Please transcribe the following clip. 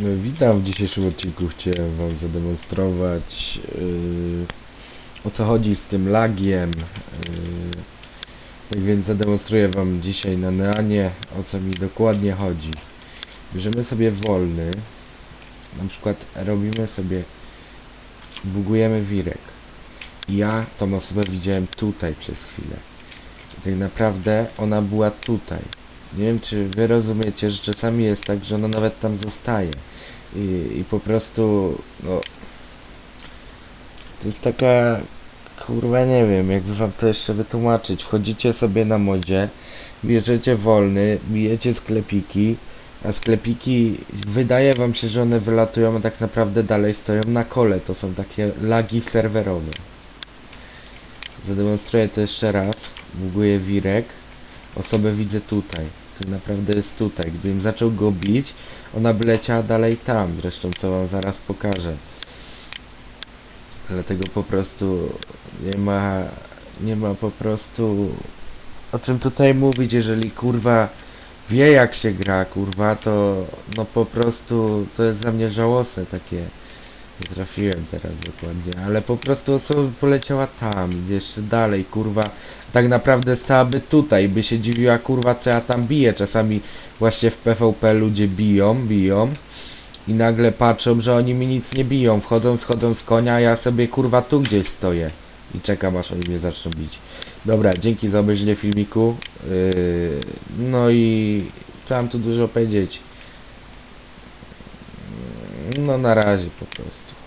No, Witam w dzisiejszym odcinku. Chciałem Wam zademonstrować yy, o co chodzi z tym lagiem. Yy, tak więc zademonstruję Wam dzisiaj na Neanie o co mi dokładnie chodzi. Bierzemy sobie wolny, na przykład robimy sobie, bugujemy wirek. Ja tą osobę widziałem tutaj przez chwilę. I tak naprawdę ona była tutaj. Nie wiem, czy wy rozumiecie, że czasami jest tak, że ona nawet tam zostaje. I, i po prostu, no. To jest taka. Kurwa, nie wiem, jakby wam to jeszcze wytłumaczyć. Wchodzicie sobie na modzie, bierzecie wolny, bijecie sklepiki, a sklepiki, wydaje wam się, że one wylatują, a tak naprawdę dalej stoją na kole. To są takie lagi serwerowe. Zademonstruję to jeszcze raz. Buguję wirek. Osobę widzę tutaj. Tak naprawdę jest tutaj. Gdybym zaczął go bić, ona by leciała dalej tam. Zresztą co wam zaraz pokażę. Dlatego po prostu nie ma, nie ma po prostu o czym tutaj mówić, jeżeli kurwa wie jak się gra, kurwa, to no po prostu to jest dla mnie żałosne takie. Nie trafiłem teraz dokładnie, ale po prostu osoba poleciała tam, jeszcze dalej, kurwa. Tak naprawdę stałaby tutaj, by się dziwiła, kurwa, co ja tam biję. Czasami właśnie w PvP ludzie biją, biją i nagle patrzą, że oni mi nic nie biją. Wchodzą, schodzą z konia, a ja sobie, kurwa, tu gdzieś stoję i czekam, aż oni mnie zaczną bić. Dobra, dzięki za obejrzenie filmiku. Yy, no i co mam tu dużo powiedzieć? No na razie po prostu.